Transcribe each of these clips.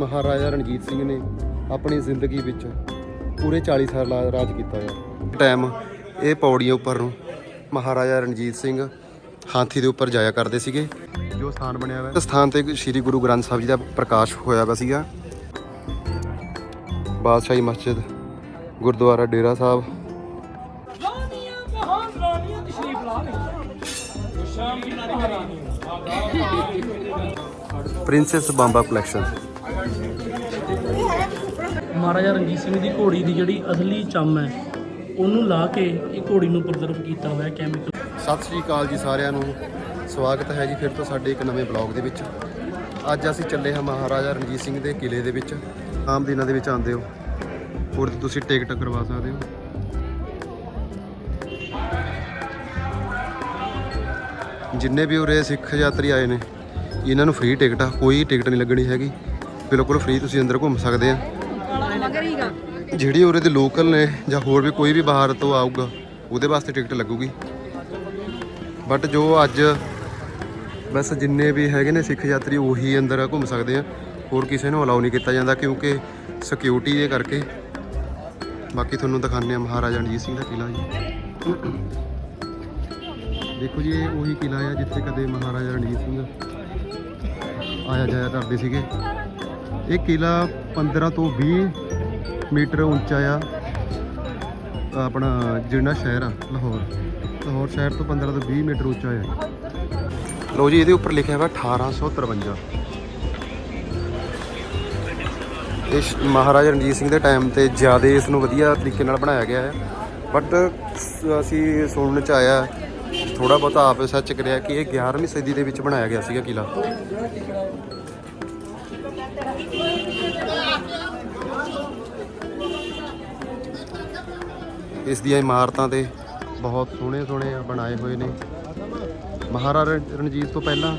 ਮਹਾਰਾਜਾ ਰਣਜੀਤ ਸਿੰਘ ਨੇ ਆਪਣੀ ਜ਼ਿੰਦਗੀ ਵਿੱਚ ਪੂਰੇ 40 ਸਾਲ ਰਾਜ ਕੀਤਾ ਆ। ਟਾਈਮ ਇਹ ਪੌੜੀਆਂ ਉੱਪਰ ਨੂੰ ਮਹਾਰਾਜਾ ਰਣਜੀਤ ਸਿੰਘ ਹਾਥੀ ਦੇ ਉੱਪਰ ਜਾਇਆ ਕਰਦੇ ਸੀਗੇ। ਜੋ ਸਥਾਨ ਬਣਿਆ ਹੋਇਆ। ਇਸ ਸਥਾਨ ਤੇ ਸ੍ਰੀ ਗੁਰੂ ਗ੍ਰੰਥ ਸਾਹਿਬ ਜੀ ਦਾ ਪ੍ਰਕਾਸ਼ ਹੋਇਆ ਵਾ ਸੀਗਾ। ਬਾਦਸ਼ਾਹੀ ਮਸਜਿਦ ਗੁਰਦੁਆਰਾ ਡੇਰਾ ਸਾਹਿਬ। ਪ੍ਰਿੰਸੈਸ ਬੰਬਾ ਕਲੈਕਸ਼ਨ ਮਹਾਰਾਜਾ ਰਣਜੀਤ ਸਿੰਘ ਦੀ ਘੋੜੀ ਦੀ ਜਿਹੜੀ ਅਸਲੀ ਚੰਮ ਹੈ, ਉਹਨੂੰ ਲਾ ਕੇ ਇਹ ਘੋੜੀ ਨੂੰ ਪ੍ਰਜ਼ਰਵ ਕੀਤਾ ਹੋਇਆ ਕੈਮੀਕਲ ਸਤਿ ਸ੍ਰੀ ਅਕਾਲ ਜੀ ਸਾਰਿਆਂ ਨੂੰ। ਸਵਾਗਤ ਹੈ ਜੀ ਫਿਰ ਤੋਂ ਸਾਡੇ ਇੱਕ ਨਵੇਂ ਬਲੌਗ ਦੇ ਵਿੱਚ। ਅੱਜ ਅਸੀਂ ਚੱਲੇ ਹਾਂ ਮਹਾਰਾਜਾ ਰਣਜੀਤ ਸਿੰਘ ਦੇ ਕਿਲੇ ਦੇ ਵਿੱਚ। ਆਮ ਦਿਨਾਂ ਦੇ ਵਿੱਚ ਆਉਂਦੇ ਹੋ। ਹੋਰ ਤੁਸੀਂ ਟਿਕਟ ਕਰਵਾ ਸਕਦੇ ਹੋ। ਜਿੰਨੇ ਵੀ ਉਰੇ ਸਿੱਖ ਯਾਤਰੀ ਆਏ ਨੇ, ਇਹਨਾਂ ਨੂੰ ਫ੍ਰੀ ਟਿਕਟ ਆ, ਕੋਈ ਟਿਕਟ ਨਹੀਂ ਲੱਗਣੀ ਹੈਗੀ। ਬਿਲਕੁਲ ਫ੍ਰੀ ਤੁਸੀਂ ਅੰਦਰ ਘੁੰਮ ਸਕਦੇ ਆ। ਜਿਹੜੀ ਉਰੇ ਦੇ ਲੋਕਲ ਨੇ ਜਾਂ ਹੋਰ ਵੀ ਕੋਈ ਵੀ ਬਾਹਰ ਤੋਂ ਆਊਗਾ, ਉਹਦੇ ਵਾਸਤੇ ਟਿਕਟ ਲੱਗੂਗੀ। ਬਟ ਜੋ ਅੱਜ ਬਸ ਜਿੰਨੇ ਵੀ ਹੈਗੇ ਨੇ ਸਿੱਖ ਯਾਤਰੀ, ਉਹੀ ਅੰਦਰ ਘੁੰਮ ਸਕਦੇ ਆ। ਹੋਰ ਕਿਸੇ ਨੂੰ ਅਲਾਉ ਨਹੀਂ ਕੀਤਾ ਜਾਂਦਾ ਕਿਉਂਕਿ ਸਿਕਿਉਰਿਟੀ ਦੇ ਕਰਕੇ। ਬਾਕੀ ਤੁਹਾਨੂੰ ਦਿਖਾਉਂਦੇ ਆ ਮਹਾਰਾਜਾ ਰਣਜੀਤ ਸਿੰਘ ਦਾ ਕਿਲਾ ਜੀ। ਦੇਖੋ ਜੀ, ਇਹ ਉਹੀ ਕਿਲਾ ਆ ਜਿੱਥੇ ਕਦੇ ਮਹਾਰਾਜਾ ਰਣਜੀਤ ਸਿੰਘ ਆਇਆ ਜਾਇਆ ਕਰਦੇ ਸੀਗੇ। ਇਹ ਕਿਲਾ 15 ਤੋਂ 20 ਮੀਟਰ ਉੱਚਾ ਆ। ਆਪਣਾ ਜਿਹੜਾ ਸ਼ਹਿਰ ਆ, ਲਾਹੌਰ। ਲਾਹੌਰ ਸ਼ਹਿਰ ਤੋਂ 15 ਤੋਂ 20 ਮੀਟਰ ਉੱਚਾ ਆ। ਲਓ ਜੀ, ਇਹਦੇ ਉੱਪਰ ਲਿਖਿਆ ਹੋਇਆ 1853 ਇਹ ਸ਼- ਮਹਾਰਾਜਾ ਰਣਜੀਤ ਸਿੰਘ ਦੇ ਟਾਈਮ ਤੇ ਜ਼ਿਆਦਾ ਇਸ ਨੂੰ ਵਧੀਆ ਤਰੀਕੇ ਨਾਲ ਬਣਾਇਆ ਗਿਆ ਹੈ ਬਟ ਅਸੀਂ ਸੁਣਨ ਚ ਆਇਆ ਥੋੜਾ ਬਹੁਤਾ ਆਪ ਸੱਚ ਕਰਿਆ ਕਿ ਇਹ 11ਵੀਂ ਸਦੀ ਦੇ ਵਿੱਚ ਬਣਾਇਆ ਗਿਆ ਸੀਗਾ ਕਿਲਾ ਇਸ ਦੀਆਂ ਇਮਾਰਤਾਂ ਤੇ ਬਹੁਤ ਸੋਹਣੇ ਸੋਹਣੇ ਬਣਾਏ ਹੋਏ ਨੇ। ਮਹਾਰਾਜਾ ਰਣਜੀਤ ਤੋਂ ਪਹਿਲਾਂ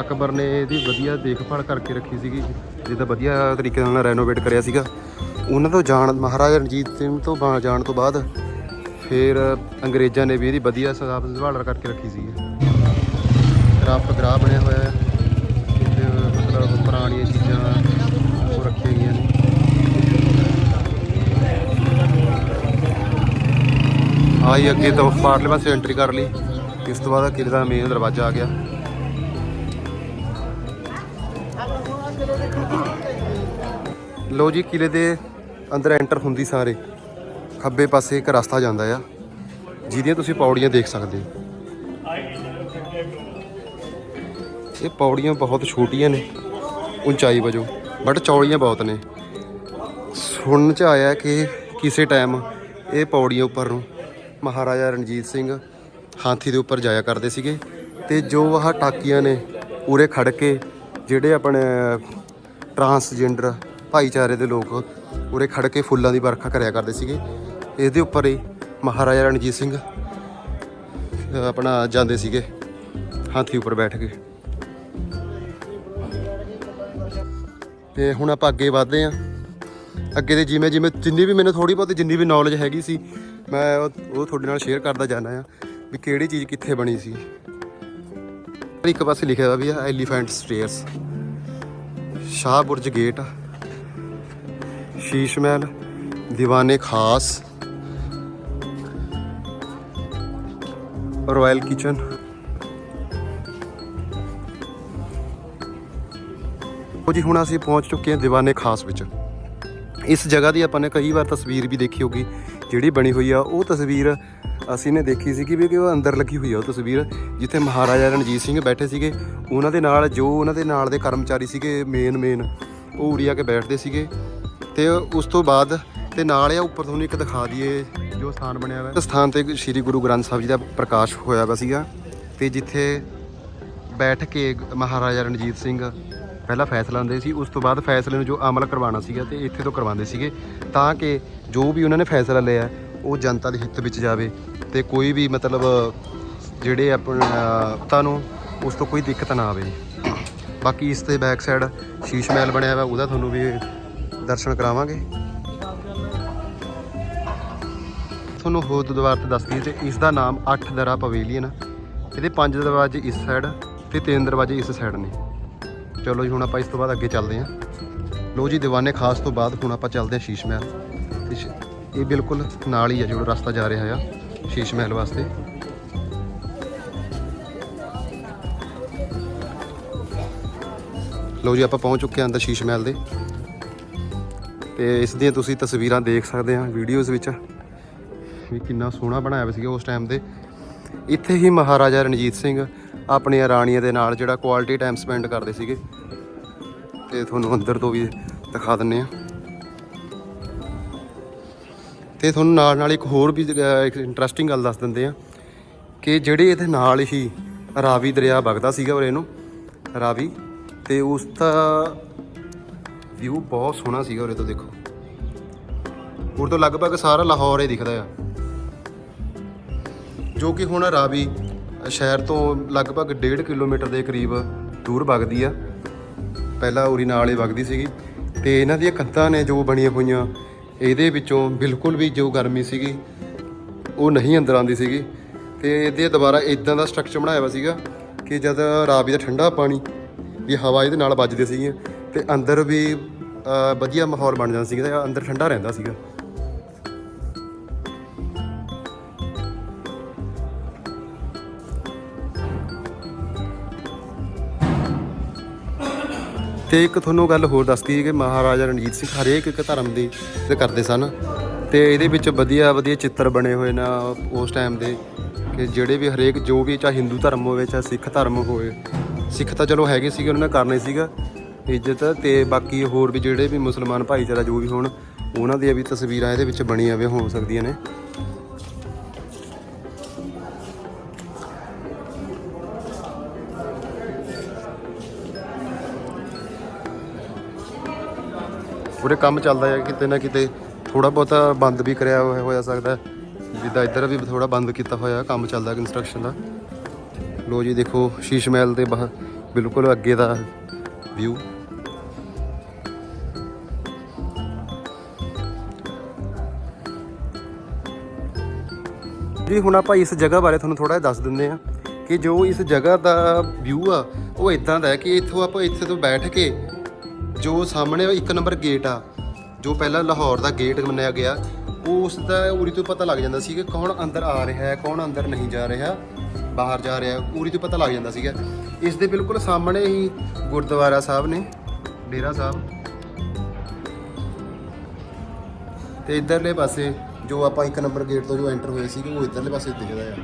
ਅਕਬਰ ਨੇ ਇਹਦੀ ਵਧੀਆ ਦੇਖਭਾਲ ਕਰਕੇ ਰੱਖੀ ਸੀਗੀ ਜਿਹਦਾ ਵਧੀਆ ਤਰੀਕੇ ਨਾਲ ਰੈਨੋਵੇਟ ਕਰਿਆ ਸੀਗਾ। ਉਹਨਾਂ ਤੋਂ ਜਾਣ, ਮਹਾਰਾਜਾ ਰਣਜੀਤ ਸਿੰਘ ਤੋਂ ਬਾ- ਜਾਣ ਤੋਂ ਬਾਅਦ ਫਿਰ ਅੰਗਰੇਜ਼ਾਂ ਨੇ ਵੀ ਇਹਦੀ ਵਧੀਆ ਸਾਫ਼ ਸੰਭਾਲ ਕਰਕੇ ਰੱਖੀ ਸੀਗੀ। ਕਰਾਫਟ ਗ੍ਰਾਹ ਬਣਿਆ ਹੋਇਆ ਆਈ ਅੱਗੇ ਤੋਂ ਪਾਰਲੇ ਪਾਸੇ ਐਂਟਰੀ ਕਰ ਲਈ। ਇਸ ਤੋਂ ਬਾਅਦ ਕਿਲੇ ਦਾ ਮੇਨ ਦਰਵਾਜ਼ਾ ਆ ਗਿਆ। ਲੋ ਜੀ, ਕਿਲੇ ਦੇ ਅੰਦਰ ਐਂਟਰ ਹੁੰਦੀ ਸਾਰੇ। ਖੱਬੇ ਪਾਸੇ ਇੱਕ ਰਸਤਾ ਜਾਂਦਾ ਆ, ਜਿਹਦੀਆਂ ਤੁਸੀਂ ਪੌੜੀਆਂ ਦੇਖ ਸਕਦੇ ਹੋ। ਇਹ ਪੌੜੀਆਂ ਬਹੁਤ ਛੋਟੀਆਂ ਨੇ, ਉਚਾਈ ਵਜੋਂ ਬਟ ਚੌੜੀਆਂ ਬਹੁਤ ਨੇ। ਸੁਣਨ ਚ ਆਇਆ ਕਿ ਕਿਸੇ ਟਾਈਮ ਇਹ ਪੌੜੀਆਂ ਉੱਪਰ ਨੂੰ ਮਹਾਰਾਜਾ ਰਣਜੀਤ ਸਿੰਘ ਹਾਥੀ ਦੇ ਉੱਪਰ ਜਾਇਆ ਕਰਦੇ ਸੀਗੇ ਤੇ ਜੋ ਆਹ ਟਾਕੀਆਂ ਨੇ ਉਰੇ ਖੜ ਕੇ ਜਿਹੜੇ ਆਪਣੇ ਟਰਾਂਸਜੈਂਡਰ ਭਾਈਚਾਰੇ ਦੇ ਲੋਕ ਉਰੇ ਖੜ ਕੇ ਫੁੱਲਾਂ ਦੀ ਵਰਖਾ ਕਰਿਆ ਕਰਦੇ ਸੀਗੇ। ਇਹਦੇ ਉੱਪਰ ਹੀ ਮਹਾਰਾਜਾ ਰਣਜੀਤ ਸਿੰਘ ਆਪਣਾ ਜਾਂਦੇ ਸੀਗੇ ਹਾਥੀ ਉੱਪਰ ਬੈਠ ਕੇ। ਤੇ ਹੁਣ ਆਪਾਂ ਅੱਗੇ ਵਧਦੇ ਆਂ ਅੱਗੇ ਦੇ ਜਿਵੇਂ ਜਿਵੇਂ ਜਿੰਨੀ ਵੀ ਮੈਨੂੰ ਥੋੜੀ ਬਹੁਤੀ, ਜਿੰਨੀ ਵੀ ਨੌਲੇਜ ਹੈਗੀ ਸੀ ਮੈਂ ਉਹ ਉਹ ਤੁਹਾਡੇ ਨਾਲ ਸ਼ੇਅਰ ਕਰਦਾ ਜਾਣਾ ਆ ਵੀ ਕਿਹੜੀ ਚੀਜ਼ ਕਿੱਥੇ ਬਣੀ ਸੀ। ਇੱਕ ਪਾਸੇ ਲਿਖਿਆ ਹੋਇਆ ਵੀ ਆ elephant stairs Shah Burj gate Sheesh Mahal, Diwane Khas. Royal kitchen ਉਹ ਜੀ ਹੁਣ ਅਸੀਂ ਪਹੁੰਚ ਚੁੱਕੇ ਹਾਂ ਦੀਵਾਨੇ ਖਾਸ ਵਿੱਚ। ਇਸ ਜਗ੍ਹਾ ਦੀ ਆਪਾਂ ਨੇ ਕਈ ਵਾਰ ਤਸਵੀਰ ਵੀ ਦੇਖੀ ਹੋਗੀ ਜਿਹੜੀ ਬਣੀ ਹੋਈ ਆ, ਉਹ ਤਸਵੀਰ ਅਸੀਂ ਨੇ ਦੇਖੀ ਸੀ ਕਿ ਵੀ ਉਹ ਅੰਦਰ ਲੱਗੀ ਹੋਈ ਆ ਉਹ ਤਸਵੀਰ, ਜਿੱਥੇ ਮਹਾਰਾਜਾ ਰਣਜੀਤ ਸਿੰਘ ਬੈਠੇ ਸੀਗੇ। ਉਹਨਾਂ ਦੇ ਨਾਲ, ਜੋ ਉਹਨਾਂ ਦੇ ਨਾਲ ਦੇ ਕਰਮਚਾਰੀ ਸੀਗੇ ਮੇਨ ਮੇਨ ਉਹ ਉਰੀ ਆ ਕੇ ਬੈਠਦੇ ਸੀਗੇ। ਤੇ ਉਸ ਤੋਂ ਬਾਅਦ ਤੇ ਨਾਲ ਆ, ਉੱਪਰ ਤੁਹਾਨੂੰ ਇੱਕ ਦਿਖਾ ਦਈਏ ਜੋ ਸਥਾਨ ਬਣਿਆ ਹੋਇਆ। ਇਸ ਸਥਾਨ ਤੇ ਸ੍ਰੀ ਗੁਰੂ ਗ੍ਰੰਥ ਸਾਹਿਬ ਜੀ ਦਾ ਪ੍ਰਕਾਸ਼ ਹੋਇਆ ਵਾ ਸੀਗਾ। ਤੇ ਜਿੱਥੇ ਬੈਠ ਕੇ ਮਹਾਰਾਜਾ ਰਣਜੀਤ ਸਿੰਘ ਪਹਿਲਾਂ ਫੈਸਲਾ ਹੁੰਦੇ ਸੀ, ਉਸ ਤੋਂ ਬਾਅਦ ਫੈਸਲੇ ਨੂੰ ਜੋ ਅਮਲ ਕਰਵਾਉਣਾ ਸੀਗਾ ਤੇ ਇੱਥੇ ਤੋਂ ਕਰਵਾਉਂਦੇ ਸੀਗੇ, ਤਾਂ ਕਿ ਜੋ ਵੀ ਉਹਨਾਂ ਨੇ ਫੈਸਲਾ ਲਿਆ, ਉਹ ਜਨਤਾ ਦੇ ਹਿੱਤ ਵਿੱਚ ਜਾਵੇ ਤੇ ਕੋਈ ਵੀ ਮਤਲਬ ਜਿਹੜੇ ਆਪਣਾ ਨੂੰ ਉਸ ਤੋਂ ਕੋਈ ਦਿੱਕਤ ਨਾ ਆਵੇ। ਬਾਕੀ ਇਸ ਤੇ ਬੈਕ ਸਾਈਡ ਸ਼ੀਸ਼ ਮਹਿਲ ਬਣਿਆ ਹੋਇਆ, ਉਹਦਾ ਤੁਹਾਨੂੰ ਵੀ ਦਰਸ਼ਨ ਕਰਾਵਾਂਗੇ। ਤੁਹਾਨੂੰ ਹੋਰ ਦੁਆਰ ਤੇ ਦੱਸ ਦਈਏ ਤੇ ਇਸ ਦਾ ਨਾਮ ਅੱਠ ਦਰਾ ਪਵੇਲੀਅਨ, ਇਹਦੇ ਪੰਜ ਦਰਵਾਜ਼ੇ ਇਸ ਸਾਈਡ ਤੇ ਤਿੰਨ ਦਰਵਾਜ਼ੇ ਇਸ ਸਾਈਡ ਨੇ। ਚਲੋ ਜੀ, ਹੁਣ ਆਪਾਂ ਇਸ ਤੋਂ ਬਾਅਦ ਅੱਗੇ ਚੱਲਦੇ ਹਾਂ। ਲੋ ਜੀ, ਦੀਵਾਨੇ ਖਾਸ ਤੋਂ ਬਾਅਦ ਹੁਣ ਆਪਾਂ ਚੱਲਦੇ ਹਾਂ ਸ਼ੀਸ਼ ਮਹਿਲ। ਤੇ ਸ਼- ਇਹ ਬਿਲਕੁਲ ਨਾਲ ਹੀ ਆ ਜਿਹੜਾ ਰਸਤਾ ਜਾ ਰਿਹਾ ਆ, ਸ਼ੀਸ਼ ਮਹਿਲ ਵਾਸਤੇ। ਲੋ ਜੀ, ਆਪਾਂ ਪਹੁੰਚ ਚੁੱਕੇ ਹਾਂ ਅੰਦਰ ਸ਼ੀਸ਼ ਮਹਿਲ ਦੇ। ਤੇ ਇਸ ਦੀਆਂ ਤੁਸੀਂ ਤਸਵੀਰਾਂ ਦੇਖ ਸਕਦੇ ਆ ਵੀਡੀਓਜ਼ ਵਿੱਚ। ਵੀ ਕਿੰਨਾ ਸੋਹਣਾ ਬਣਾਇਆ ਹੋਇਆ ਸੀਗਾ ਉਸ ਟਾਈਮ ਦੇ। ਇੱਥੇ ਹੀ ਮਹਾਰਾਜਾ ਰਣਜੀਤ ਸਿੰਘ ਆਪਣੀਆਂ ਰਾਣੀਆਂ ਦੇ ਨਾਲ ਜਿਹੜਾ ਕੁਆਲਿਟੀ ਟਾਈਮ ਸਪੈਂਡ ਕਰਦੇ ਸੀਗੇ। ਤੇ ਤੁਹਾਨੂੰ ਅੰਦਰ ਤੋਂ ਵੀ ਦਿਖਾ ਦਿੰਨੇ ਆ ਤੇ ਤੁਹਾਨੂੰ ਨਾਲ ਨਾਲ ਇੱਕ ਹੋਰ ਵੀ ਇੱਕ ਇੰਟਰਸਟਿੰਗ ਗੱਲ ਦੱਸ ਦਿੰਦੇ ਆ ਕਿ ਜਿਹੜੇ ਇਹਦੇ ਨਾਲ ਹੀ ਰਾਵੀ ਦਰਿਆ ਵਗਦਾ ਸੀਗਾ ਉਰੇ ਨੂੰ, ਰਾਵੀ, ਤੇ ਉਸ ਦਾ ਵਿਊ ਬਹੁਤ ਸੋਹਣਾ ਸੀਗਾ ਉਰੇ ਤੋਂ ਦੇਖੋ। ਉਰ ਤੋਂ ਲਗਭਗ ਸਾਰਾ ਲਾਹੌਰ ਹੀ ਦਿਖਦਾ ਆ। ਜੋ ਕਿ ਹੁਣ ਰਾਵੀ ਸ਼ਹਿਰ ਤੋਂ ਲਗਭਗ 1.5 ਕਿਲੋਮੀਟਰ ਦੇ ਕਰੀਬ ਦੂਰ ਵਗਦੀ ਆ। ਪਹਿਲਾਂ ਉਰੀ ਨਾਲ ਹੀ ਵਗਦੀ ਸੀਗੀ ਤੇ ਇਹਨਾਂ ਦੀਆਂ ਕੰਧਾਂ ਨੇ ਜੋ ਬਣੀਆਂ ਹੋਈਆਂ, ਇਹਦੇ ਵਿੱਚੋਂ ਬਿਲਕੁਲ ਵੀ ਜੋ ਗਰਮੀ ਸੀਗੀ, ਉਹ ਨਹੀਂ ਅੰਦਰ ਆਉਂਦੀ ਸੀਗੀ। ਤੇ ਇਹਦੇ ਦੁਬਾਰਾ ਇਦਾਂ ਦਾ ਸਟਰਕਚਰ ਬਣਾਇਆ ਹੋਇਆ ਸੀਗਾ ਕਿ ਜਦ ਰਾਵੀ ਦਾ ਠੰਡਾ ਪਾਣੀ ਵੀ ਹਵਾ ਇਹਦੇ ਨਾਲ ਵੱਜਦੀ ਸੀਗੀ ਤੇ ਅੰਦਰ ਵੀ ਵਧੀਆ ਮਾਹੌਲ ਬਣ ਜਾਂਦਾ ਸੀਗਾ ਤੇ ਅੰਦਰ ਠੰਡਾ ਰਹਿੰਦਾ ਸੀਗਾ। ਤੇ ਇੱਕ ਤੁਹਾਨੂੰ ਗੱਲ ਹੋਰ ਦੱਸਦੀ ਕਿ ਮਹਾਰਾਜਾ ਰਣਜੀਤ ਸਿੰਘ ਹਰੇਕ ਇੱਕ ਧਰਮ ਦੀ ਤੇ ਕਰਦੇ ਸਨ ਤੇ ਇਹਦੇ ਵਿੱਚ ਵਧੀਆ ਵਧੀਆ ਚਿੱਤਰ ਬਣੇ ਹੋਏ ਨੇ ਉਸ ਟਾਈਮ ਦੇ ਕਿ ਜਿਹੜੇ ਵੀ ਹਰੇਕ ਜੋ ਵੀ ਚਾਹੇ ਹਿੰਦੂ ਧਰਮ ਹੋਵੇ ਚਾਹੇ ਸਿੱਖ ਧਰਮ ਹੋਵੇ। ਸਿੱਖ ਤਾਂ ਚਲੋ ਹੈਗੇ ਸੀਗੇ, ਉਹਨਾਂ ਨੇ ਕਰਨੇ ਸੀਗਾ। ਇੱਜ਼ਤ ਤੇ ਬਾਕੀ ਹੋਰ ਵੀ ਜਿਹੜੇ ਵੀ ਮੁਸਲਮਾਨ ਭਾਈਚਾਰਾ ਜੋ ਵੀ ਹੋਣ, ਉਹਨਾਂ ਦੀਆਂ ਵੀ ਤਸਵੀਰਾਂ ਇਹਦੇ ਵਿੱਚ ਬਣੀਆਂ ਹੋਈਆਂ ਹੋ ਸਕਦੀਆਂ ਨੇ। ਉਰੇ ਕੰਮ ਚੱਲਦਾ ਹੈ, ਕਿਤੇ ਨਾ ਕਿਤੇ ਥੋੜਾ ਬਹੁਤਾ ਬੰਦ ਵੀ ਕਰਿਆ ਹੋਇਆ ਹੋਇਆ ਸਕਦਾ ਜਿੱਦਾਂ ਇੱਧਰ ਵੀ ਥੋੜਾ ਬੰਦ ਕੀਤਾ ਹੋਇਆ ਕੰਮ ਚੱਲਦਾ ਕੰਸਟਰਕਸ਼ਨ ਦਾ। ਲੋ ਜੀ, ਦੇਖੋ ਸ਼ੀਸ਼ ਮਹਿਲ ਦੇ ਬਾਹਰ, ਬਿਲਕੁਲ ਅੱਗੇ ਦਾ ਵਿਊ ਜੀ, ਹੁਣ ਆਪਾਂ ਇਸ ਜਗ੍ਹਾ ਬਾਰੇ ਤੁਹਾਨੂੰ ਥੋੜਾ ਜਿਹਾ ਦੱਸ ਦਿੰਦੇ ਆ ਕਿ ਜੋ ਇਸ ਜਗ੍ਹਾ ਦਾ ਵਿਊ ਆ, ਉਹ ਇਦਾਂ ਦਾ ਹੈ ਕਿ ਇੱਥੋਂ ਆਪਾਂ ਇੱਥੇ ਤੋਂ ਬੈਠ ਕੇ ਜੋ ਸਾਹਮਣੇ ਇੱਕ ਨੰਬਰ ਗੇਟ ਆ, ਜੋ ਪਹਿਲਾਂ ਲਾਹੌਰ ਦਾ ਗੇਟ ਮੰਨਿਆ ਗਿਆ ਉਸ ਦਾ ਉਰੀ ਤੋਂ ਪਤਾ ਲੱਗ ਜਾਂਦਾ ਸੀ ਕਿ ਕੌਣ ਅੰਦਰ ਆ ਰਿਹਾ ਹੈ, ਕੌਣ ਅੰਦਰ ਨਹੀਂ ਜਾ ਰਿਹਾ, ਬਾਹਰ ਜਾ ਰਿਹਾ, ਉਰੀ ਤੋਂ ਪਤਾ ਲੱਗ ਜਾਂਦਾ ਸੀਗਾ। ਇਸ ਦੇ ਬਿਲਕੁਲ ਸਾਹਮਣੇ ਹੀ ਗੁਰਦੁਆਰਾ ਸਾਹਿਬ ਨੇ, ਡੇਰਾ ਸਾਹਿਬ। ਤੇ ਇਧਰਲੇ ਪਾਸੇ ਜੋ ਆਪਾਂ ਇੱਕ ਨੰਬਰ ਗੇਟ ਤੋਂ ਜੋ ਐਂਟਰ ਹੋਏ ਸੀਗੇ, ਉਹ ਇਧਰਲੇ ਪਾਸੇ ਦਿਖਦਾ ਆ।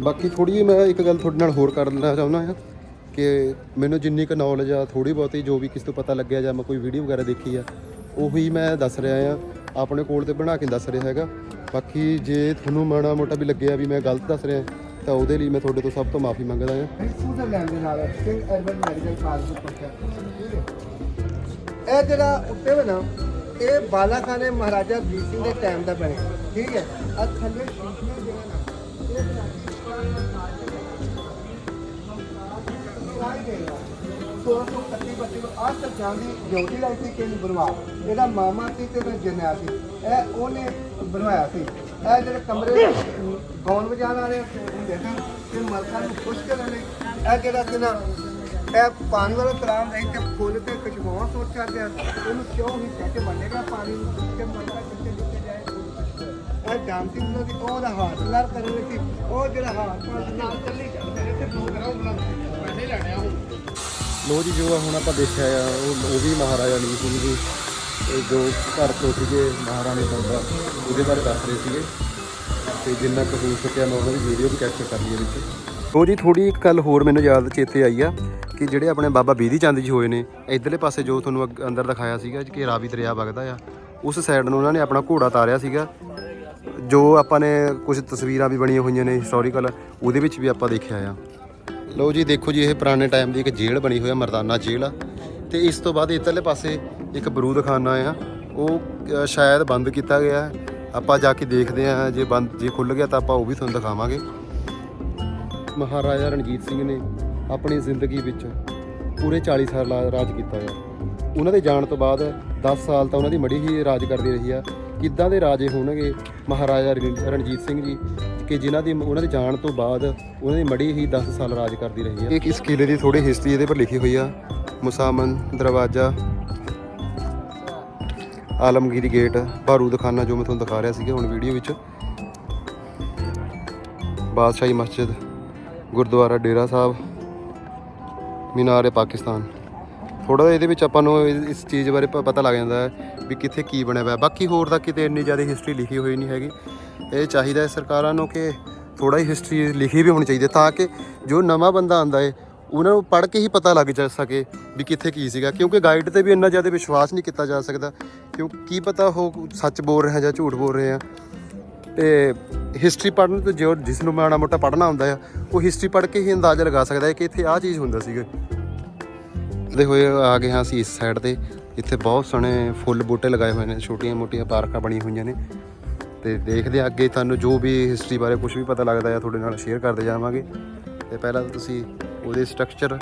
ਬਾਕੀ ਥੋੜੀ ਮੈਂ ਇੱਕ ਗੱਲ ਤੁਹਾਡੇ ਨਾਲ ਹੋਰ ਕਰਨਾ ਚਾਹੁੰਦਾ ਹਾਂ ਕਿ ਮੈਨੂੰ ਜਿੰਨੀ ਕੁ ਨੌਲੇਜ ਆ ਥੋੜੀ ਬਹੁਤੀ ਜੋ ਵੀ ਕਿਸ ਤੋਂ ਪਤਾ ਲੱਗਿਆ ਜਾਂ ਮੈਂ ਕੋਈ ਵੀਡੀਓ ਵਗੈਰਾ ਦੇਖੀ ਆ, ਉਹੀ ਮੈਂ ਦੱਸ ਰਿਹਾ ਆ ਆਪਣੇ ਕੋਲ ਤੇ ਬਣਾ ਕੇ ਦੱਸ ਰਿਹਾ ਹੈਗਾ। ਬਾਕੀ ਜੇ ਤੁਹਾਨੂੰ ਮਾੜਾ ਮੋਟਾ ਵੀ ਲੱਗਿਆ ਵੀ ਮੈਂ ਗਲਤ ਦੱਸ ਰਿਹਾ, ਤਾਂ ਉਹਦੇ ਲਈ ਮੈਂ ਤੁਹਾਡੇ ਤੋਂ ਸਭ ਤੋਂ ਮਾਫੀ ਮੰਗਦਾ ਹਾਂ। ਸਵਿਟਜ਼ਰਲੈਂਡ ਦੇ ਨਾਲ ਸਿੰਘ ਐਡਵਰਡ ਮੈਡੀਕਲ ਕਾਲਜ ਤੋਂ ਪੜ੍ਹਿਆ ਇਹ ਜਿਹੜਾ ਉੱਤੇ ਵਾ ਨਾ, ਇਹ ਬਾਲਾਖਾਨੇ ਮਹਾਰਾਜਾ ਰਣਜੀਤ ਸਿੰਘ ਦੇ ਟਾਈਮ ਦਾ ਬਣਿਆ, ਠੀਕ ਹੈ? ਆ ਥੱਲੇ ਸ਼ੀਸ਼ੇ ਜਿਹੜਾ ਸੋਲਾਂ ਸਰਕਾਰ ਦੀ ਡਿਊਟੀ ਲਾਈ ਸੀ ਕਿ ਬਣਵਾ ਇਹਦਾ ਮਾਮਾ ਸੀ ਤੇ ਇਹਦਾ ਜਨਿਆ ਸੀ। ਇਹ ਉਹਨੇ ਬਣਵਾਇਆ ਸੀ। ਇਹ ਜਿਹੜੇ ਕਮਰੇ ਗਾਉਣ ਵਜਾਣ ਵਾਲੇ ਹੁੰਦੇ ਸਨ ਤੇ ਮਲਕਾਂ ਨੂੰ ਖੁਸ਼ ਕਰਨ ਲਈ ਇਹ ਜਿਹੜਾ ਸੀ ਨਾ ਇਹ ਪਾਣੀ ਵਾਲਾ ਤਲਾਬ ਨਹੀਂ ਤੇ ਫੁੱਲ ਤੇ ਕਚਵਾਉਂ ਸੋਚ ਕਰਦੇ ਆ ਉਹਨੂੰ ਕਿਉਂ ਹੀ ਸੱਚ ਬਣੇਗਾ ਪਾਣੀ ਨੂੰ ਕਿ ਮਲਕਾ ਕਿੱਥੇ ਖੁਸ਼ ਕਰੇ। ਇਹ ਜਾਣਦੀ ਉਹਨਾਂ ਦੀ ਉਹਦਾ ਹਾਥ ਨਾਲ ਕਰਨ ਸੀ, ਉਹ ਜਿਹੜਾ ਹਾਥ ਨਾਲ ਨਾਲ ਚੱਲੀ ਜਾਂਦੇ ਇੱਥੇ ਪ੍ਰੋਗਰਾਮ ਬਣਾਉਂਦੇ ਪੈਸੇ ਲੈਣੇ ਆ ਲੋ ਜੀ, ਜੋ ਹੁਣ ਆਪਾਂ ਦੇਖਿਆ ਆ, ਉਹ ਉਹ ਵੀ ਮਹਾਰਾਜਾ ਰਣਜੀਤ ਸਿੰਘ ਜੀ ਇਹ ਜੋ ਘਰ ਤੋਂ ਸੀਗੇ ਮਹਾਰਾਣੀ ਬੰਦਾ ਉਹਦੇ ਬਾਰੇ ਦੱਸ ਰਹੇ ਸੀਗੇ ਤੇ ਜਿੰਨਾ ਕੁ ਹੋ ਸਕਿਆ ਮੈਂ ਉਹਨਾਂ ਦੀ ਵੀਡੀਓ ਵੀ ਕੈਪਚਰ ਕਰ ਲਈ ਵਿੱਚ ਉਹ ਜੀ ਥੋੜੀ ਇੱਕ ਗੱਲ ਹੋਰ ਮੈਨੂੰ ਯਾਦ ਚੇਤੇ ਆਈ ਆ, ਕਿ ਜਿਹੜੇ ਆਪਣੇ ਬਾਬਾ ਬੀਦੀ ਚੰਦ ਜੀ ਹੋਏ ਨੇ, ਇਧਰਲੇ ਪਾਸੇ ਜੋ ਤੁਹਾਨੂੰ ਅੱਗ- ਅੰਦਰ ਦਿਖਾਇਆ ਸੀਗਾ, ਕਿ ਰਾਵੀ ਦਰਿਆ ਵਗਦਾ ਆ, ਉਸ ਸਾਈਡ ਨੂੰ ਉਹਨਾਂ ਨੇ ਆਪਣਾ ਘੋੜਾ ਤਾਰਿਆ ਸੀਗਾ ਜੋ ਆਪਾਂ ਨੇ ਕੁਝ ਤਸਵੀਰਾਂ ਵੀ ਬਣੀਆਂ ਹੋਈਆਂ ਨੇ ਹਿਸਟੋਰੀਕਲ ਉਹਦੇ ਵਿੱਚ ਵੀ ਆਪਾਂ ਦੇਖਿਆ ਆ। ਲਓ ਜੀ, ਦੇਖੋ ਜੀ, ਇਹ ਪੁਰਾਣੇ ਟਾਈਮ ਦੀ ਇੱਕ ਜੇਲ੍ਹ ਬਣੀ ਹੋਈ ਆ, ਮਰਦਾਨਾ ਜੇਲ੍ਹ ਆ। ਤੇ ਇਸ ਤੋਂ ਬਾਅਦ ਇੱਧਰਲੇ ਪਾਸੇ ਇੱਕ ਬਰੂਦਖਾਨਾ ਆ। ਉਹ ਸ਼ਾਇਦ ਬੰਦ ਕੀਤਾ ਗਿਆ ਹੈ। ਆਪਾਂ ਜਾ ਕੇ ਦੇਖਦੇ ਆ ਜੇ ਬੰਦ, ਜੇ ਖੁੱਲ ਗਿਆ ਤਾਂ ਆਪਾਂ ਉਹ ਵੀ ਤੁਹਾਨੂੰ ਦਿਖਾਵਾਂਗੇ। ਮਹਾਰਾਜਾ ਰਣਜੀਤ ਸਿੰਘ ਨੇ ਆਪਣੀ ਜ਼ਿੰਦਗੀ ਵਿੱਚ ਪੂਰੇ 40 ਸਾਲ ਰਾ- ਰਾਜ ਕੀਤਾ ਆ। ਉਹਨਾਂ ਦੇ ਜਾਣ ਤੋਂ ਬਾਅਦ 10 ਸਾਲ ਤਾਂ ਉਹਨਾਂ ਦੀ ਮੜੀ ਹੀ ਰਾਜ ਕਰਦੀ ਰਹੀ ਆ। ਕਿੱਦਾਂ ਦੇ ਰਾਜੇ ਹੋਣਗੇ ਮਹਾਰਾਜਾ ਰਣ- ਰਣਜੀਤ ਸਿੰਘ ਜੀ, ਕਿ ਜਿਨ੍ਹਾਂ ਦੀ ਉਹਨਾਂ ਦੇ ਜਾਣ ਤੋਂ ਬਾਅਦ ਉਹਨਾਂ ਦੀ ਮੜੀ ਹੀ 10 ਸਾਲ ਰਾਜ ਕਰਦੀ ਰਹੀ ਹੈ ਇਹ ਇਸ ਕਿਲੇ ਦੀ ਥੋੜੀ ਹਿਸਟਰੀ ਇਹਦੇ ਪਰ ਲਿਖੀ ਹੋਈ ਆ। ਮੁਸਾਮਨ, ਦਰਵਾਜ਼ਾ, ਆਲਮਗੀਰੀ ਗੇਟ ਬਾਰੂਦ ਖਾਨਾ ਜੋ ਮੈਂ ਤੁਹਾਨੂੰ ਦਿਖਾ ਰਿਹਾ ਸੀਗਾ ਹੁਣ ਵੀਡੀਓ ਵਿੱਚ। ਬਾਦਸ਼ਾਹੀ ਮਸਜਿਦ, ਗੁਰਦੁਆਰਾ ਡੇਰਾ ਸਾਹਿਬ, ਮੀਨਾਰ ਪਾਕਿਸਤਾਨ। ਥੋੜਾ ਇਹਦੇ ਵਿੱਚ ਆਪਾਂ ਨੂੰ ਇਸ ਇਸ ਚੀਜ਼ ਬਾਰੇ ਪ- ਪਤਾ ਲੱਗ ਜਾਂਦਾ ਹੈ ਵੀ ਕਿੱਥੇ ਕੀ ਬਣਿਆ ਹੋਇਆ। ਬਾਕੀ ਹੋਰ ਤਾਂ ਕਿਤੇ ਇੰਨੀ ਜ਼ਿਆਦਾ ਹਿਸਟਰੀ ਲਿਖੀ ਹੋਈ ਨਹੀਂ ਹੈਗੀ। ਇਹ ਚਾਹੀਦਾ ਹੈ ਸਰਕਾਰਾਂ ਨੂੰ ਕਿ ਥੋੜਾ ਹੀ ਹਿਸਟਰੀ ਲਿਖੀ ਵੀ ਹੋਣੀ ਚਾਹੀਦੀ ਹੈ ਤਾਂ ਕਿ ਜੋ ਨਵਾਂ ਬੰਦਾ ਆਂਦਾ ਹੈ, ਉਹਨਾਂ ਨੂੰ ਪੜ੍ਹ ਕੇ ਹੀ ਪਤਾ ਲੱਗ ਜਾ ਸਕੇ ਵੀ ਕਿੱਥੇ ਕੀ ਸੀਗਾ। ਕਿਉਂਕਿ ਗਾਈਡ ਤੇ ਵੀ ਇੰਨਾ ਜ਼ਿਆਦਾ ਵਿਸ਼ਵਾਸ ਨਹੀਂ ਕੀਤਾ ਜਾ ਸਕਦਾ। ਕਿਉਂ, ਕੀ ਪਤਾ ਉਹ ਸੱਚ ਬੋਲ ਰਿਹਾ ਜਾਂ ਝੂਠ ਬੋਲ ਰਿਹਾ ਤੇ ਹਿਸਟਰੀ ਪੜ੍ਹਨ ਤੋਂ ਜੋ ਜਿਸ ਨੂੰ ਮਾੜਾ ਮੋਟਾ ਪੜ੍ਹਨਾ ਆਉਂਦਾ ਆ, ਉਹ ਹਿਸਟਰੀ ਪੜ੍ਹ ਕੇ ਹੀ ਅੰਦਾਜ਼ਾ ਲਗਾ ਸਕਦਾ ਹੈ ਕਿ ਇੱਥੇ ਆਹ ਚੀਜ਼ ਹੁੰਦਾ ਸੀਗਾ। ਦੇ ਹੋਏ ਆ ਗਏ ਹਾਂ ਅਸੀਂ ਇਸ ਸਾਈਡ ਤੇ। ਇੱਥੇ ਬਹੁਤ ਸੋਹਣੇ ਫੁੱਲ ਬੂਟੇ ਲਗਾਏ ਹੋਏ ਨੇ, ਛੋਟੀਆਂ ਮੋਟੀਆਂ ਪਾਰਕਾਂ ਬਣੀਆਂ ਹੋਈਆਂ ਨੇ। ਤੇ ਦੇਖਦੇ ਹਾਂ ਅੱਗੇ ਤੁਹਾਨੂੰ ਜੋ ਵੀ ਹਿਸਟਰੀ ਬਾਰੇ ਕੁਝ ਵੀ ਪਤਾ ਲੱਗਦਾ ਹੈ ਤੁਹਾਡੇ ਨਾਲ ਸ਼ੇਅਰ ਕਰਦੇ ਜਾਵਾਂਗੇ। ਤੇ ਪਹਿਲਾਂ ਤਾਂ ਤੁਸੀਂ ਉਹਦੇ ਸਟਰਕਚਰ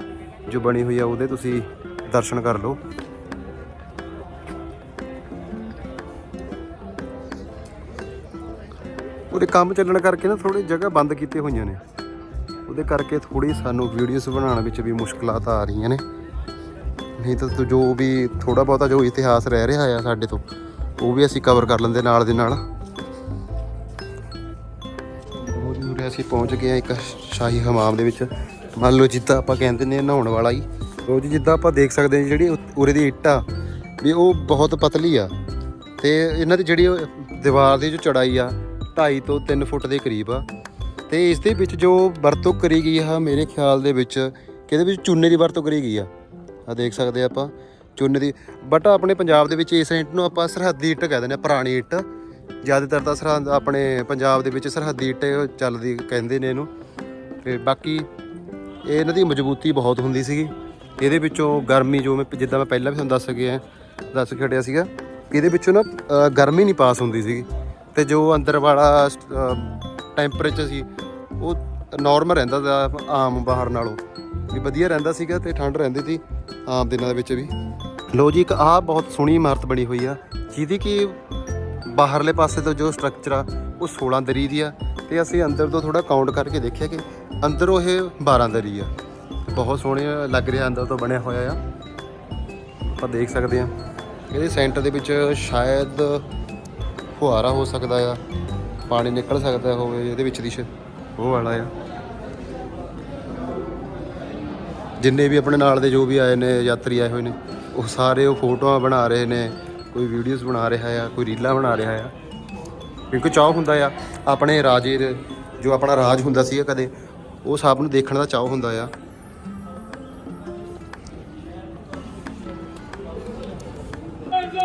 ਜੋ ਬਣੀ ਹੋਈ ਆ, ਉਹਦੇ ਤੁਸੀਂ ਦਰਸ਼ਨ ਕਰ ਲਓ। ਉਹਦੇ ਕੰਮ ਚੱਲਣ ਕਰਕੇ ਨਾ ਥੋੜੀ ਜਗ੍ਹਾ ਬੰਦ ਕੀਤੀਆਂ ਹੋਈਆਂ ਨੇ। ਉਹਦੇ ਕਰਕੇ ਥੋੜੀ ਸਾਨੂੰ ਵੀਡੀਓਜ਼ ਬਣਾਉਣ ਵਿੱਚ ਵੀ ਮੁਸ਼ਕਲਾਂ ਆ ਰਹੀਆਂ ਨੇ। ਨਹੀਂ ਤਾਂ ਜੋ ਵੀ ਥੋੜਾ ਬਹੁਤਾ ਜੋ ਇਤਿਹਾਸ ਰਹਿ ਰਿਹਾ ਆ ਸਾਡੇ ਤੋਂ, ਉਹ ਵੀ ਅਸੀਂ ਕਵਰ ਕਰ ਲੈਂਦੇ ਨਾਲ ਦੇ ਨਾਲ। ਬਹੁਤ ਦੂਰ ਅਸੀਂ ਪਹੁੰਚ ਗਏ ਹਾਂ ਇੱਕ ਸ਼ਾਹੀ ਹਮਾਮ ਦੇ ਵਿੱਚ। ਮੰਨ ਲਓ ਜਿੱਦਾਂ ਆਪਾਂ ਕਹਿੰਦੇ ਨੇ ਨਹਾਉਣ ਵਾਲਾ ਹੀ। ਉਹ ਜਿੱਦਾਂ ਆਪਾਂ ਦੇਖ ਸਕਦੇ ਹਾਂ ਜਿਹੜੀ ਉਰੇ ਦੀ ਇੱਟ ਆ, ਵੀ ਉਹ ਬਹੁਤ ਪਤਲੀ ਆ। ਤੇ ਇਹਨਾਂ ਦੀ ਜਿਹੜੀ ਦੀਵਾਰ ਦੀ ਜੋ ਚੜਾਈ ਆ 2.5 ਤੋਂ 3 ਫੁੱਟ ਦੇ ਕਰੀਬ ਆ। ਤੇ ਇਸ ਦੇ ਵਿੱਚ ਜੋ ਵਰਤੋਂ ਕਰੀ ਗਈ ਆ ਮੇਰੇ ਖਿਆਲ ਦੇ ਵਿੱਚ, ਕਿਹਦੇ ਵਿੱਚ? ਚੂਨੇ ਦੀ ਵਰਤੋਂ ਕਰੀ ਗਈ ਆ। ਆ ਦੇਖ ਸਕਦੇ ਆ ਆਪਾਂ, ਚੂਨੇ ਦੀ। ਬਟ ਆਪਣੇ ਪੰਜਾਬ ਦੇ ਵਿੱਚ ਇਸ ਇੱਟ ਨੂੰ ਆਪਾਂ ਸਰਹੱਦੀ ਇੱਟ ਕਹਿ ਦਿੰਦੇ ਆ ਪੁਰਾਣੀ ਇੱਟ। ਜ਼ਿਆਦਾਤਰ ਤਾਂ ਸਰਹੱਦ, ਆਪਣੇ ਪੰਜਾਬ ਦੇ ਵਿੱਚ ਸਰਹੱਦੀ ਇੱਟ ਚੱਲਦੀ ਕਹਿੰਦੇ ਨੇ ਇਹਨੂੰ। ਤੇ ਬਾਕੀ ਇਹ ਇਹਨਾਂ ਦੀ ਮਜ਼ਬੂਤੀ ਬਹੁਤ ਹੁੰਦੀ ਸੀਗੀ। ਇਹਦੇ ਵਿੱਚੋਂ ਗਰਮੀ ਜੋ ਮੈਂ, ਜਿੱਦਾਂ ਮੈਂ ਪਹਿਲਾਂ ਵੀ ਤੁਹਾਨੂੰ ਦੱਸ ਗਿਆ, ਦੱਸ ਖੜਿਆ ਸੀਗਾ, ਇਹਦੇ ਵਿੱਚੋਂ ਨਾ ਗਰਮੀ ਨਹੀਂ ਪਾਸ ਹੁੰਦੀ ਸੀਗੀ। ਤੇ ਜੋ ਅੰਦਰ ਵਾਲਾ ਟੈਂਪਰੇਚਰ ਸੀ, ਉਹ ਨਾਰਮਲ ਰਹਿੰਦਾ ਸੀ ਆਮ ਬਾਹਰ ਨਾਲੋਂ। ਵੀ ਵਧੀਆ ਰਹਿੰਦਾ ਸੀਗਾ ਤੇ ਠੰਡ ਰਹਿੰਦੀ ਸੀ ਆਮ ਦਿਨਾਂ ਦੇ ਵਿੱਚ ਵੀ। ਲੋ ਜੀ, ਇੱਕ ਆਹ ਬਹੁਤ ਸੋਹਣੀ ਇਮਾਰਤ ਬਣੀ ਹੋਈ ਆ, ਜਿਹਦੀ ਕਿ ਬਾਹਰਲੇ ਪਾਸੇ ਤੋਂ ਜੋ ਸਟਰਕਚਰ ਆ, ਉਹ 16 ਦਰੀ ਦੀ ਆ ਤੇ ਅਸੀਂ ਅੰਦਰ ਤੋਂ ਥੋੜਾ ਕਾਊਂਟ ਕਰਕੇ ਦੇਖਿਆ ਕਿ ਅੰਦਰੋਂ ਇਹ 12 ਦਰੀ ਆ। ਬਹੁਤ ਸੋਹਣੇ ਲੱਗ ਰਿਹਾ ਅੰਦਰ ਤੋਂ ਬਣਿਆ ਹੋਇਆ ਆ। ਆਪਾਂ ਦੇਖ ਸਕਦੇ ਆ, ਇਹਦੇ ਸੈਂਟਰ ਦੇ ਵਿੱਚ ਸ਼ਾਇਦ ਫੁਹਾਰਾ ਹੋ ਸਕਦਾ ਆ, ਪਾਣੀ ਨਿਕਲ ਸਕਦਾ ਹੋਵੇ ਇਹਦੇ ਵਿੱਚ ਦੀ ਉਹ ਵਾਲਾ ਆ। ਜਿੰਨੇ ਵੀ ਆਪਣੇ ਨਾਲ ਦੇ ਜੋ ਵੀ ਆਏ ਨੇ, ਯਾਤਰੀ ਆਏ ਹੋਏ ਨੇ, ਉਹ ਸਾਰੇ ਉਹ ਫੋਟੋਆਂ ਬਣਾ ਰਹੇ ਨੇ, ਕੋਈ ਵੀਡੀਓਜ਼ ਬਣਾ ਰਿਹਾ ਆ, ਕੋਈ ਰੀਲਾਂ ਬਣਾ ਰਿਹਾ ਆ। ਕਿਉਂਕਿ ਚਾਹ ਹੁੰਦਾ ਆ, ਆਪਣੇ ਰਾਜੇ ਜੋ ਆਪਣਾ ਰਾਜ ਹੁੰਦਾ ਸੀਗਾ ਕਦੇ, ਉਹ ਸਭ ਨੂੰ ਦੇਖਣ ਦਾ ਚਾਹ ਹੁੰਦਾ ਆ।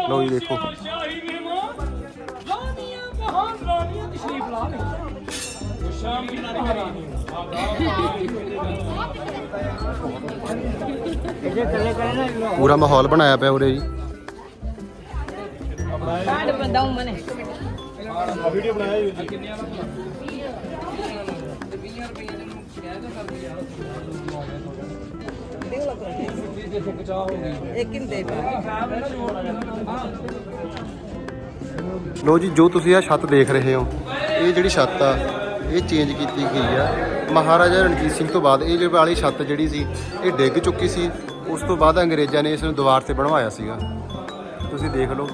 ਲਓ ਜੀ ਦੇਖੋ। ਰਾਨੀਆਂ ਮਹਾਨ ਰਾਨੀਆਂ ਤਸ਼ਰੀਫ ਲਾ ਲਈ। ਪੂਰਾ ਮਾਹੌਲ ਬਣਾਇਆ ਪਿਆ ਉਰੇ ਜੀ। ਇਹ ਕਿੰਦੇ ਲੋ ਜੀ ਜੋ ਤੁਸੀਂ ਇਹ ਛੱਤ ਦੇਖ ਰਹੇ ਹੋ ਇਹ ਜਿਹੜੀ ਛੱਤ ਆ ਇਹ ਚੇਂਜ ਕੀਤੀ ਗਈ ਆ। ਮਹਾਰਾਜਾ ਰਣਜੀਤ ਸਿੰਘ ਤੋਂ ਬਾਅਦ ਇਹ ਵਾਲੀ ਛੱਤ ਜਿਹੜੀ ਸੀ, ਇਹ ਡਿੱਗ ਚੁੱਕੀ ਸੀ। ਉਸ ਤੋਂ ਬਾਅਦ ਅੰਗਰੇਜ਼ਾਂ ਨੇ ਇਸ ਨੂੰ ਦੀਵਾਰ ਤੇ ਬਣਵਾਇਆ ਸੀਗਾ। ਤੁਸੀਂ ਦੇਖ ਲਓ,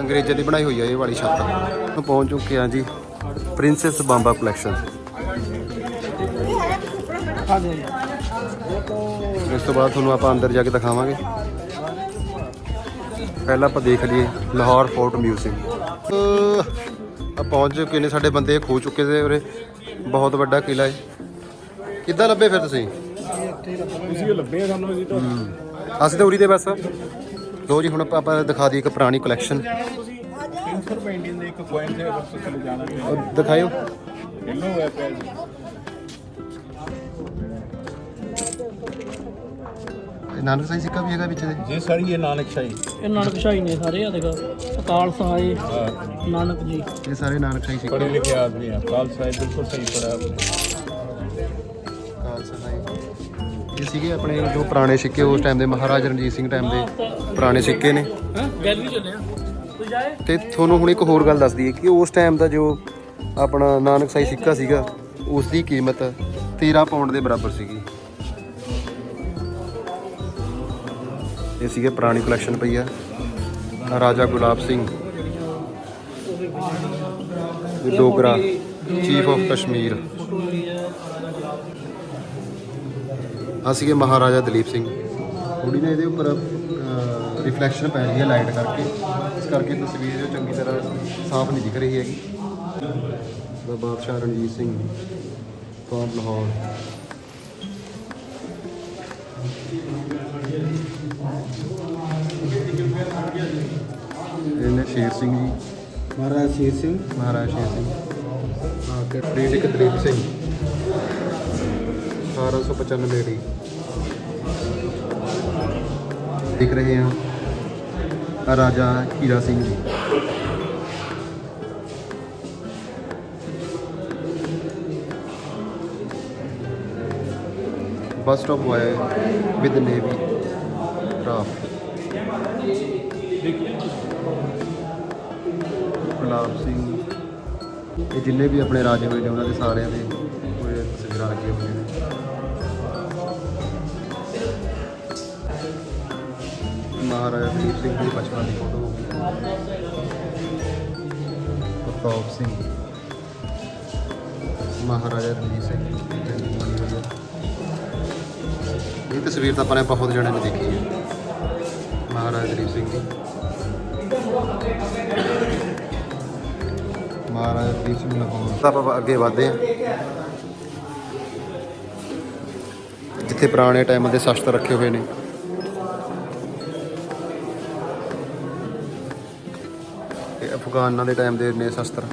ਅੰਗਰੇਜ਼ਾਂ ਦੀ ਬਣਾਈ ਹੋਈ ਆ ਇਹ ਵਾਲੀ ਛੱਤ। ਤੋਂ ਪਹੁੰਚ ਚੁੱਕੇ ਆ ਜੀ ਪ੍ਰਿੰਸੈਸ ਬਾਂਬਾ ਕਲੈਕਸ਼ਨ ਇਸ ਤੋਂ ਬਾਅਦ ਤੁਹਾਨੂੰ ਆਪਾਂ ਅੰਦਰ ਜਾ ਕੇ ਦਿਖਾਵਾਂਗੇ। ਪਹਿਲਾਂ ਆਪਾਂ ਦੇਖ ਲਈਏ ਲਾਹੌਰ ਫੋਰਟ ਮਿਊਜ਼ੀਅਮ ਪਹੁੰਚ ਚੁੱਕੇ ਨੇ ਸਾਡੇ ਬੰਦੇ ਖੋ ਚੁੱਕੇ ਸੀ ਉਰੇ। ਬਹੁਤ ਵੱਡਾ ਕਿਲਾ ਹੈ। ਕਿੱਦਾਂ ਲੱਭੇ ਫਿਰ ਤੁਸੀਂ? ਤੁਸੀਂ ਲੱਭੇ ਸਾਨੂੰ ਅਸੀਂ ਤਾਂ। ਅਸੀਂ ਤਾਂ ਉਰੀ ਦੇ ਬਸ। ਲੋ ਜੀ ਹੁਣ ਆਪਾਂ- ਦਿਖਾ ਦਈਏ ਇੱਕ ਪੁਰਾਣੀ ਕਲੈਕਸ਼ਨ 300 ਰੁਪਏ ਇੰਡੀਅਨ ਦੇ ਇੱਕ ਕੋਇਨ ਦੇ ਬਸ ਚਲੇ ਜਾਣਾ। ਦਿਖਾਇਓ। ਪਿਆ ਨਾਨਕ ਸਾਈ ਸਿੱਕਾ ਵੀ ਹੈਗਾ ਵਿੱਚ ਦੇ ਜੀ ਸਰ ਇਹ ਨਾਨਕ ਸ਼ਾਹੀ ਇਹ ਨਾਨਕ ਸ਼ਾਹੀ ਨੇ ਸਾਰੇ ਆ ਦੇਖ। ਅਕਾਲ ਸਹਾਏ ਨਾਨਕ ਜੀ। ਇਹ ਸਾਰੇ ਨਾਨਕ ਸਾਈ ਸਿੱਕਾ। ਪੜ੍ਹੇ ਲਿਖੇ ਆਦਮੀ ਆ। ਖਾਲਸਾ ਇਹ ਬਿਲਕੁਲ ਸਹੀ ਪੜਾ ਖਾਲਸਾ ਸਾਈ। ਇਹ ਸੀਗੇ ਆਪਣੇ ਜੋ ਪੁਰਾਣੇ ਸਿੱਕੇ ਉਸ ਟਾਈਮ ਦੇ ਮਹਾਰਾਜਾ ਰਣਜੀਤ ਸਿੰਘ ਟਾਈਮ ਦੇ ਪੁਰਾਣੇ ਸਿੱਕੇ ਨੇ। ਹਾਂ? ਗੈਲਰੀ ਚੱਲੇ ਆ। ਤੂੰ ਜਾਏ ਤੇ ਤੁਹਾਨੂੰ ਹੁਣ ਇੱਕ ਹੋਰ ਗੱਲ ਦੱਸ ਦਈਏ ਕਿ ਉਸ ਟਾਈਮ ਦਾ ਜੋ ਆਪਣਾ ਨਾਨਕ ਸਾਈ ਸਿੱਕਾ ਸੀਗਾ ਉਸ ਦੀ ਕੀਮਤ 13 ਪਾਉਂਡ ਦੇ ਬਰਾਬਰ ਸੀਗੀ। ਇਹ ਸੀਗੇ ਪੁਰਾਣੀ ਕਲੈਕਸ਼ਨ ਪਈ ਆ। Raja Gulab Singh. Dogra chief of Kashmir. ਆ ਸੀਗੇ ਮਹਾਰਾਜਾ ਦਲੀਪ ਸਿੰਘ। ਥੋੜੀ ਨਾ ਇਹਦੇ ਉੱਪਰ ਰਿਫਲੈਕਸ਼ਨ ਪੈ ਰਹੀ ਹੈ ਲਾਈਟ ਕਰਕੇ। ਇਸ ਕਰਕੇ ਤਸਵੀਰ ਜੋ ਚੰਗੀ ਤਰ੍ਹਾਂ ਸਾਫ਼ ਨਹੀਂ ਦਿਖ ਰਹੀ ਹੈਗੀ। ਦਾ ਬਾਦਸ਼ਾਹ ਰਣਜੀਤ ਸਿੰਘ ਤੋਂ ਲਾਹੌਰ। ਸ਼ੇਰ ਸਿੰਘ ਜੀ ਮਹਾਰਾਜ ਸ਼ੇਰ ਸਿੰਘ ਮਹਾਰਾਜ ਸ਼ੇਰ ਸਿੰਘ ਹਾਂ ਕਿ ਫਰੀਡਿਕ ਦਲੀਪ ਸਿੰਘ 1895 ਦੀ ਦਿਖ ਰਹੇ ਹਾਂ ਆਹ ਰਾਜਾ ਹੀਰਾ ਸਿੰਘ ਜੀ ਬਸ ਸਟਾਪ ਬॉय ਵਿਦ ਇਹ ਜਿੰਨੇ ਵੀ ਆਪਣੇ ਰਾਜੇ ਹੋਏ ਨੇ, ਉਹਨਾਂ ਦੇ ਸਾਰਿਆਂ ਦੇ ਪੂਰੇ ਤਸਵੀਰਾਂ ਲੱਗੀਆਂ ਹੋਈਆਂ ਨੇ ਮਹਾਰਾਜਾ ਦਲੀਪ ਸਿੰਘ ਦੀ ਬਚਪਨ ਦੀ ਫੋਟੋ ਹੋ ਗਈ। ਪ੍ਰਤਾਪ ਸਿੰਘ। ਮਹਾਰਾਜਾ ਰਣਜੀਤ ਸਿੰਘ ਇਹ ਤਸਵੀਰ ਤਾਂ ਆਪਾਂ ਨੇ ਬਹੁਤ ਜਣਿਆਂ ਨੇ ਦੇਖੀ ਹੈ। ਮਹਾਰਾਜਾ ਰਣਜੀਤ ਸਿੰਘ ਦੀ। ਮਹਾਰਾਜਾ ਦਲੀਪ ਸਿੰਘ ਲਾਹੌਰ ਤਾਂ ਆਪਾਂ ਅੱਗੇ ਵਧਦੇ ਆ ਜਿੱਥੇ ਪੁਰਾਣੇ ਟਾਈਮ ਦੇ ਸ਼ਸਤਰ ਰੱਖੇ ਹੋਏ ਨੇ। ਇਹ ਅਫਗਾਨਾਂ ਦੇ ਟਾਈਮ ਦੇ ਨੇ ਸ਼ਸਤਰ।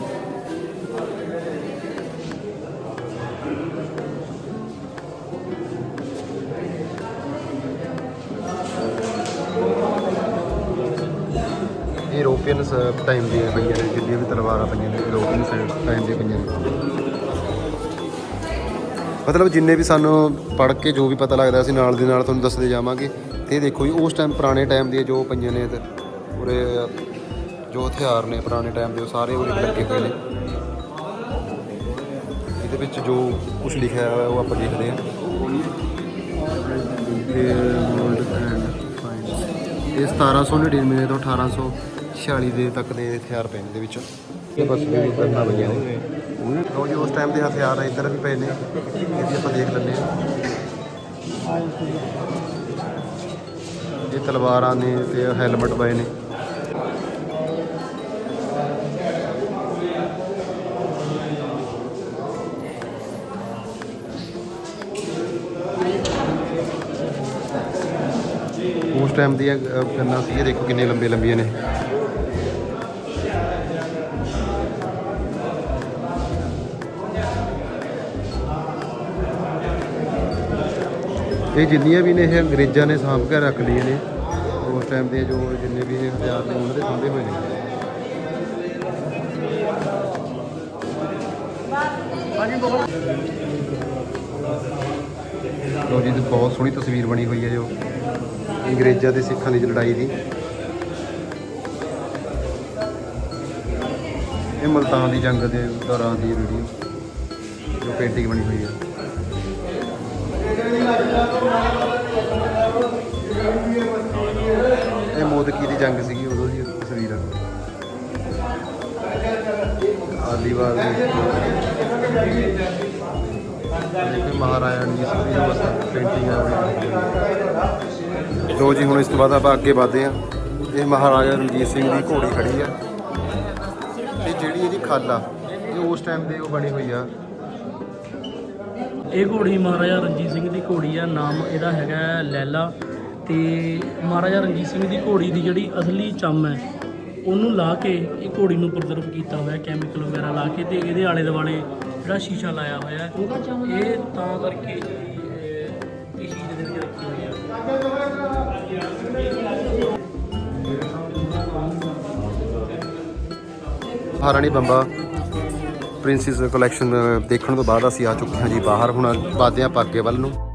ਇਹ ਟਾਈਮ ਦੀਆਂ ਪਈਆਂ ਨੇ, ਜਿੰਨੀਆਂ ਵੀ ਤਲਵਾਰਾਂ ਪਈਆਂ ਨੇ ਯੂਰੋਪੀਅਨ ਟਾਈਮ ਦੀਆਂ ਪਈਆਂ ਨੇ। ਮਤਲਬ ਜਿੰਨੇ ਵੀ ਸਾਨੂੰ ਪੜ੍ਹ ਕੇ ਜੋ ਵੀ ਪਤਾ ਲੱਗਦਾ ਅਸੀਂ ਨਾਲ ਦੇ ਨਾਲ ਤੁਹਾਨੂੰ ਦੱਸਦੇ ਜਾਵਾਂਗੇ। ਤੇ ਇਹ ਦੇਖੋ ਜੀ, ਉਸ ਟਾਈਮ ਪੁਰਾਣੇ ਟਾਈਮ ਦੀਆਂ ਜੋ ਪਈਆਂ ਨੇ ਤੇ ਉਰੇ ਜੋ ਹਥਿਆਰ ਨੇ ਪੁਰਾਣੇ ਟਾਈਮ ਦੇ, ਉਹ ਸਾਰੇ ਉਰੇ ਲੱਗੇ ਹੋਏ ਨੇ। ਇਹਦੇ ਵਿੱਚ ਜੋ ਕੁਝ ਲਿਖਿਆ ਹੋਇਆ ਉਹ ਆਪਾਂ ਦੇਖਦੇ ਹਾਂ। ਇਹ gold and fines। ਇਹ 1799 ਤੋਂ 1846 ਦੇ ਤੱਕ ਦੇ ਹਥਿਆਰ ਪਏ ਨੇ ਇਹਦੇ ਵਿੱਚ। ਇਹ ਬਸ ਵੀ ਕਰਨਾ ਬਈਆਂ ਨੇ। ਲੋ ਜੀ ਉਸ ਟਾਈਮ ਦੇ ਹਥਿਆਰ ਇੱਧਰ ਵੀ ਪਏ ਨੇ। ਇਹ ਵੀ ਆਪਾਂ ਦੇਖ ਲੈਂਦੇ ਹਾਂ। ਇਹ ਤਲਵਾਰਾਂ ਨੇ ਤੇ ਹੈਲਮਟ ਪਏ ਨੇ। ਉਸ ਟਾਈਮ ਦੀਆਂ ਗੰਨਾਂ ਸੀ ਇਹ ਦੇਖੋ ਕਿੰਨੇ ਲੰਬੇ ਲੰਬੀਆਂ ਨੇ। ਇਹ ਜਿੰਨੀਆਂ ਵੀ ਨੇ ਇਹ ਅੰਗਰੇਜ਼ਾਂ ਨੇ ਸਾਂਭ ਕੇ ਰੱਖ ਲਈਆਂ ਨੇ। ਉਸ ਟਾਈਮ ਦੇ ਜੋ ਜਿੰਨੇ ਵੀ ਇਹ ਹਥਿਆਰ ਨੇ, ਉਹਨਾਂ ਦੇ ਸਾਂਭੇ ਹੋਏ ਨੇ। ਲੋ ਜੀ ਤੇ ਬਹੁਤ ਸੋਹਣੀ ਤਸਵੀਰ ਬਣੀ ਹੋਈ ਹੈ ਜੋ ਅੰਗਰੇਜ਼ਾਂ ਤੇ ਸਿੱਖਾਂ ਦੀ ਲੜਾਈ ਦੀ। ਇਹ ਮਲਤਾਨ ਦੀ ਜੰਗ ਦੇ ਦੌਰਾਨ ਦੀ ਵੀਡੀਓ ਜੋ ਪੇਂਟਿੰਗ ਬਣੀ ਹੋਈ ਹੈ। ਇਹ ਮੋਦਕੀ ਦੀ ਜੰਗ ਸੀਗੀ ਉਦੋਂ ਦੀ ਤਸਵੀਰ ਆ। ਆਲੀਵਾਲ ਦੀ ਮਹਾਰਾਜਾ ਰਣਜੀਤ ਸਿੰਘ ਦੀ ਜੋ ਬਸ ਪੇਂਟਿੰਗ ਆ ਲੋ ਜੀ, ਹੁਣ ਇਸ ਤੋਂ ਬਾਅਦ ਆਪਾਂ ਅੱਗੇ ਵਧਦੇ ਹਾਂ। ਇਹ ਮਹਾਰਾਜਾ ਰਣਜੀਤ ਸਿੰਘ ਦੀ ਘੋੜੀ ਖੜੀ ਆ। ਤੇ ਜਿਹੜੀ ਇਹਦੀ ਖਾਲ ਆ ਇਹ ਉਸ ਟਾਈਮ ਦੇ ਉਹ ਬਣੀ ਹੋਈ ਆ। ਇਹ ਘੋੜੀ ਮਹਾਰਾਜਾ ਰਣਜੀਤ ਸਿੰਘ ਦੀ ਘੋੜੀ ਆ ਨਾਮ ਇਹਦਾ ਹੈਗਾ ਲੈਲਾ ਤੇ ਮਹਾਰਾਜਾ ਰਣਜੀਤ ਸਿੰਘ ਦੀ ਘੋੜੀ ਦੀ ਜਿਹੜੀ ਅਸਲੀ ਚੰਮ ਹੈ ਉਹਨੂੰ ਲਾ ਕੇ ਇਹ ਘੋੜੀ ਨੂੰ ਪ੍ਰਜ਼ਰਵ ਕੀਤਾ ਹੋਇਆ ਕੈਮੀਕਲ ਵਗੈਰਾ ਲਾ ਕੇ ਤੇ ਇਹਦੇ ਆਲੇ ਦੁਆਲੇ ਜਿਹੜਾ ਸ਼ੀਸ਼ਾ ਲਾਇਆ ਹੋਇਆ ਹੈ ਇਹ ਤਾਂ ਕਰਕੇ ਅਹ, ਇਹ ਚੀਜ਼ ਦੇ ਵਿੱਚ ਰੱਖੀ ਹੋਈ ਹੈ ਮਹਾਰਾਣੀ ਬੰਬਾ। ਪ੍ਰਿੰਸਿਸ ਕਲੈਕਸ਼ਨ ਦੇਖਣ ਤੋਂ ਬਾਅਦ ਅਸੀਂ ਆ ਚੁੱਕੇ ਹਾਂ ਜੀ ਬਾਹਰ। ਹੁਣ ਵੱਧਦੇ ਆਪਾਂ ਅੱਗੇ ਵੱਲ ਨੂੰ।